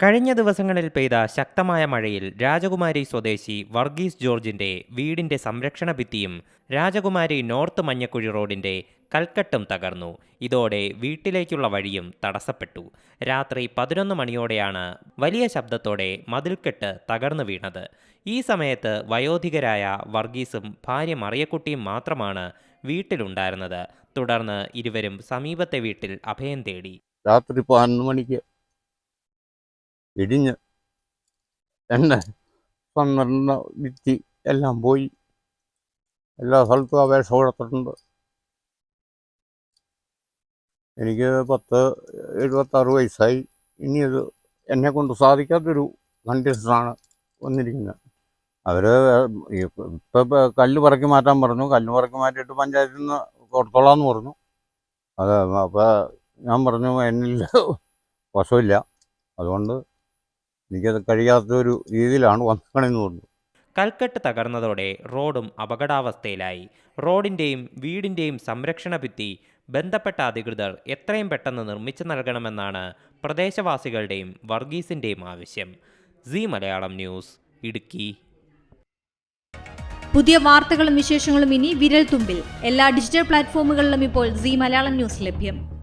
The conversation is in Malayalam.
കഴിഞ്ഞ ദിവസങ്ങളിൽ പെയ്ത ശക്തമായ മഴയിൽ രാജകുമാരി സ്വദേശി വർഗീസ് ജോർജിന്റെ വീടിന്റെ സംരക്ഷണ ഭിത്തിയും രാജകുമാരി നോർത്ത് മഞ്ഞക്കുഴി റോഡിന്റെ കൽക്കട്ടും തകർന്നു. ഇതോടെ വീട്ടിലേക്കുള്ള വഴിയും തടസ്സപ്പെട്ടു. രാത്രി പതിനൊന്ന് മണിയോടെയാണ് വലിയ ശബ്ദത്തോടെ മതിൽക്കെട്ട് തകർന്നു വീണത്. ഈ സമയത്ത് വയോധികരായ വർഗീസും ഭാര്യ മറിയക്കുട്ടിയും മാത്രമാണ് വീട്ടിലുണ്ടായിരുന്നത്. തുടർന്ന് ഇരുവരും സമീപത്തെ വീട്ടിൽ അഭയം തേടി. രാത്രി പതിനൊന്ന് മണിക്ക് ഇടിഞ്ഞ് എണ്ണ പന്ത്രണ്ട് വിത്തി എല്ലാം പോയി. എല്ലാ സ്ഥലത്തും അപേക്ഷ കൊടുത്തിട്ടുണ്ട്. എനിക്ക് പത്ത് എഴുപത്താറ് വയസ്സായി. ഇനി ഇത് എന്നെ കൊണ്ട് സാധിക്കാത്തൊരു കണ്ടീഷനാണ് വന്നിരിക്കുന്നത്. അവർ ഇപ്പം കല്ല് പറക്കി മാറ്റാൻ പറഞ്ഞു. കല്ല് പറക്കി മാറ്റിയിട്ട് പഞ്ചായത്തിൽ നിന്ന് കൊടുത്തോളാന്ന് പറഞ്ഞു. അത് അപ്പോൾ ഞാൻ പറഞ്ഞു എന്നില്ല വശമില്ല. അതുകൊണ്ട് എനിക്കത് കഴിയാത്തൊരു രീതിയിലാണ് വന്നിക്കണമെന്ന് പറഞ്ഞു കൽക്കെട്ട് തകർന്നതോടെ റോഡും അപകടാവസ്ഥയിലായി. റോഡിന്റെയും വീടിന്റെയും സംരക്ഷണ ഭിത്തി ബന്ധപ്പെട്ട അധികൃതർ എത്രയും പെട്ടെന്ന് നിർമ്മിച്ചു നൽകണമെന്നാണ് പ്രദേശവാസികളുടെയും വർഗീസിന്റെയും ആവശ്യം. C Malayalam news Idukki. പുതിയ വാർത്തകളും വിശേഷങ്ങളും ഇനി വിരൽ തുമ്പിൽ എല്ലാ ഡിജിറ്റൽ പ്ലാറ്റ്ഫോമുകളിലും ഇപ്പോൾ സി മലയാളം ന്യൂസ് ലഭ്യം.